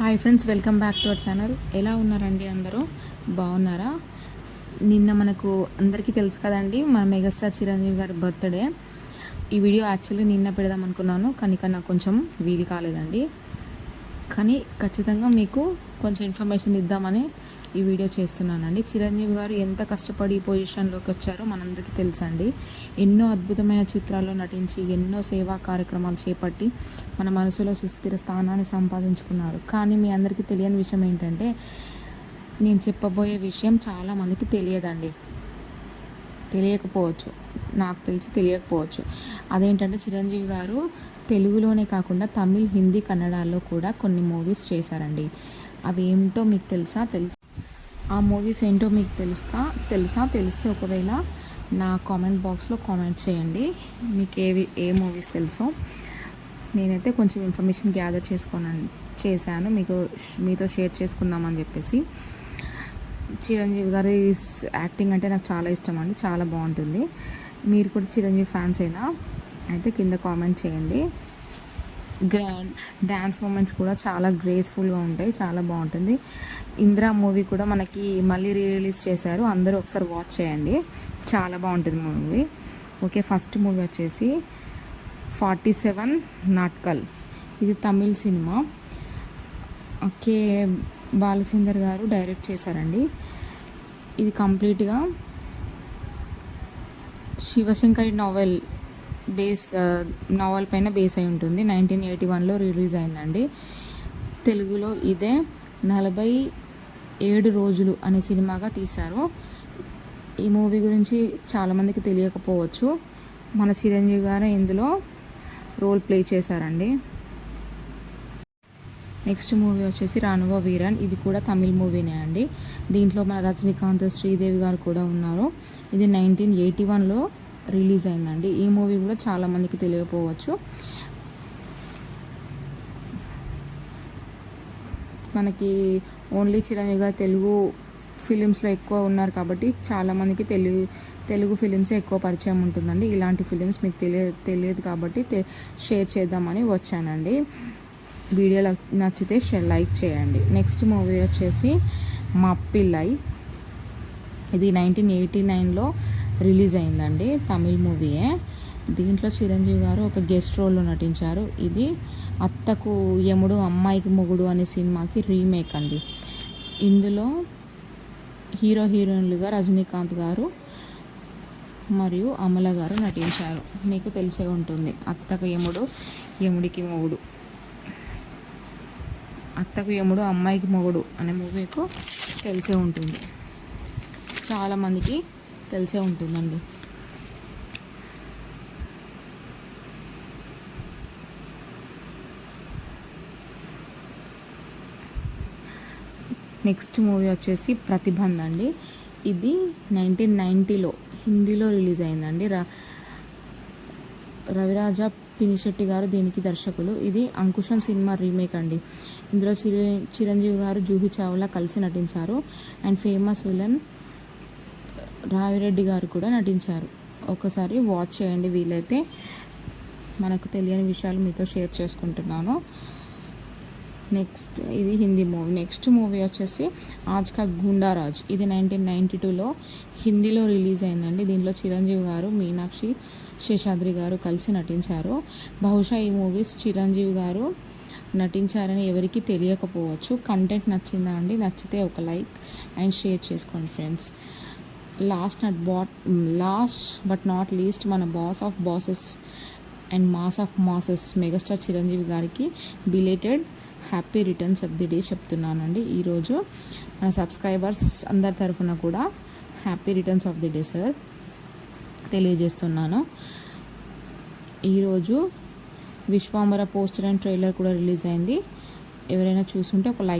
Hi friends welcome back to our channel ఎలా ఉన్నారండి అందరూ? బాగున్నారా? నిన్న మనకు అందరికీ తెలుసు కదండి మన మెగాస్టార్ చిరంజీవి గారి బర్త్డే. ఈ వీడియో యాక్చువల్లీ నిన్న పెడదాం అనుకున్నాను కానీ నాకు కొంచెం వీలు కాలేదండి. కానీ ఖచ్చితంగా మీకు కొంచెం ఇన్ఫర్మేషన్ ఇద్దామని ఈ వీడియో చేస్తున్నానండి. చిరంజీవి గారు ఎంత కష్టపడి ఈ పొజిషన్లోకి వచ్చారో మనందరికీ తెలుసండి. ఎన్నో అద్భుతమైన చిత్రాల్లో నటించి ఎన్నో సేవా కార్యక్రమాలు చేపట్టి మన మనసులో సుస్థిర స్థానాన్ని సంపాదించుకున్నారు. కానీ మీ అందరికీ తెలియని విషయం ఏంటంటే నేను చెప్పబోయే విషయం చాలామందికి తెలియదండి. తెలియకపోవచ్చు. నాకు తెలిసి తెలియకపోవచ్చు. అదేంటంటే చిరంజీవి గారు తెలుగులోనే కాకుండా తమిళ్ హిందీ కన్నడాల్లో కూడా కొన్ని మూవీస్ చేశారండి. అవి ఏమిటో మీకు తెలుసా? తెలుసు. ఆ మూవీస్ ఏంటో మీకు తెలుసా? తెలుసా? తెలిస్తే ఒకవేళ నా కామెంట్ బాక్స్లో కామెంట్ చేయండి. మీకు ఏవి ఏ మూవీస్ తెలుసో. నేనైతే కొంచెం ఇన్ఫర్మేషన్ గ్యాదర్ చేసుకోనని చేశాను. మీకు మీతో షేర్ చేసుకుందామని చెప్పేసి. చిరంజీవి గారి యాక్టింగ్ అంటే నాకు చాలా ఇష్టం అండి చాలా బాగుంటుంది. మీరు కూడా చిరంజీవి ఫ్యాన్స్ అయినా అయితే కింద కామెంట్ చేయండి. గ్రాండ్ డ్యాన్స్ మూమెంట్స్ కూడా చాలా గ్రేస్ఫుల్గా ఉంటాయి చాలా బాగుంటుంది. ఇందిరా మూవీ కూడా మనకి మళ్ళీ రీ రిలీజ్ చేశారు అందరూ ఒకసారి వాచ్ చేయండి. చాలా బాగుంటుంది మూవీ. ఓకే ఫస్ట్ మూవీ వచ్చేసి ఫార్టీ సెవెన్ నాట్కల్. ఇది తమిళ్ సినిమా. ఓకే బాలచందర్ గారు డైరెక్ట్ చేశారండి. ఇది కంప్లీట్గా శివశంకరి నావెల్ బేస్ నావెల్ పైన బేస్ అయి ఉంటుంది. నైన్టీన్ ఎయిటీ వన్లో రిలీజ్ అయిందండి. తెలుగులో ఇదే నలభై ఏడు రోజులు అనే సినిమాగా తీశారు. ఈ మూవీ గురించి చాలామందికి తెలియకపోవచ్చు. మన చిరంజీవి గారు ఇందులో రోల్ ప్లే చేశారండి. నెక్స్ట్ మూవీ వచ్చేసి రానువ వీరన్. ఇది కూడా తమిళ్ మూవీనే అండి. దీంట్లో మన రజనీకాంత్ శ్రీదేవి గారు కూడా ఉన్నారు. ఇది నైన్టీన్ ఎయిటీ వన్లో రిలీజ్ అయిందండి. ఈ మూవీ కూడా చాలామందికి తెలియకపోవచ్చు మనకి ఓన్లీ చిరంజీవి గారు తెలుగు ఫిలిమ్స్లో ఎక్కువ ఉన్నారు కాబట్టి చాలామందికి తెలుగు తెలుగు ఫిలిమ్సే ఎక్కువ పరిచయం ఉంటుందండి. ఇలాంటి ఫిలిమ్స్ మీకు తెలియ తెలియదు కాబట్టి షేర్ చేద్దామని వచ్చానండి. వీడియో నచ్చితే లైక్ చేయండి. నెక్స్ట్ మూవీ వచ్చేసి మప్పిల్లై. ఇది నైన్టీన్ ఎయిటీ నైన్లో రిలీజ్ అయిందండి తమిళ్ మూవీయే. దీంట్లో చిరంజీవి గారు ఒక గెస్ట్ రోల్లో నటించారు. ఇది అత్తకు యముడు అమ్మాయికి మొగుడు అనే సినిమాకి రీమేక్ అండి. ఇందులో హీరో హీరోయిన్లుగా రజనీకాంత్ గారు మరియు అమల గారు నటించారు. మీకు తెలిసే ఉంటుంది అత్తకు యముడు యముడికి మొగుడు. అత్తకు యముడు అమ్మాయికి మొగుడు అనే మూవీకు తెలిసే ఉంటుంది. చాలామందికి తెలిసే ఉంటుందండి. నెక్స్ట్ మూవీ వచ్చేసి ప్రతిబంధ్ అండి. ఇది నైన్టీన్ నైంటీలో హిందీలో రిలీజ్ అయిందండి. ర రవిరాజ పినిశెట్టి గారు దీనికి దర్శకులు. ఇది అంకుశం సినిమా రీమేక్ అండి. ఇందులో చిర చిరంజీవి గారు జూహి చావ్లా కలిసి నటించారు. అండ్ ఫేమస్ విలన్ రావిరెడ్డి గారు కూడా నటించారు. ఒకసారి వాచ్ చేయండి వీలైతే. మనకు తెలియని విషయాలు మీతో షేర్ చేసుకుంటున్నాను. నెక్స్ట్ ఇది హిందీ మూవీ నెక్స్ట్ మూవీ వచ్చేసి ఆజ్ కా గుండారాజ్ ఇది నైన్టీన్ నైంటీ టూలో హిందీలో రిలీజ్ అయిందండి. దీంట్లో చిరంజీవి గారు మీనాక్షి శేషాద్రి గారు కలిసి నటించారు. బహుశా ఈ మూవీస్ చిరంజీవి గారు నటించారని ఎవరికి తెలియకపోవచ్చు. కంటెంట్ నచ్చిందా అండి? నచ్చితే ఒక లైక్ అండ్ షేర్ చేసుకోండి friends last not but last but not least మన boss of bosses and mass of masses megastar Chiranjeevi గారికి belated happy returns of the day చెప్తున్నానండి. ఈరోజు మన సబ్స్క్రైబర్స్ అందరి తరఫున కూడా happy returns of the day sir. తెలియజేస్తున్నాను. ఈరోజు విశ్వాంబర పోస్టర్ అండ్ ట్రైలర్ కూడా రిలీజ్ అయింది. ఎవరైనా చూసుంటే ఒక లైక్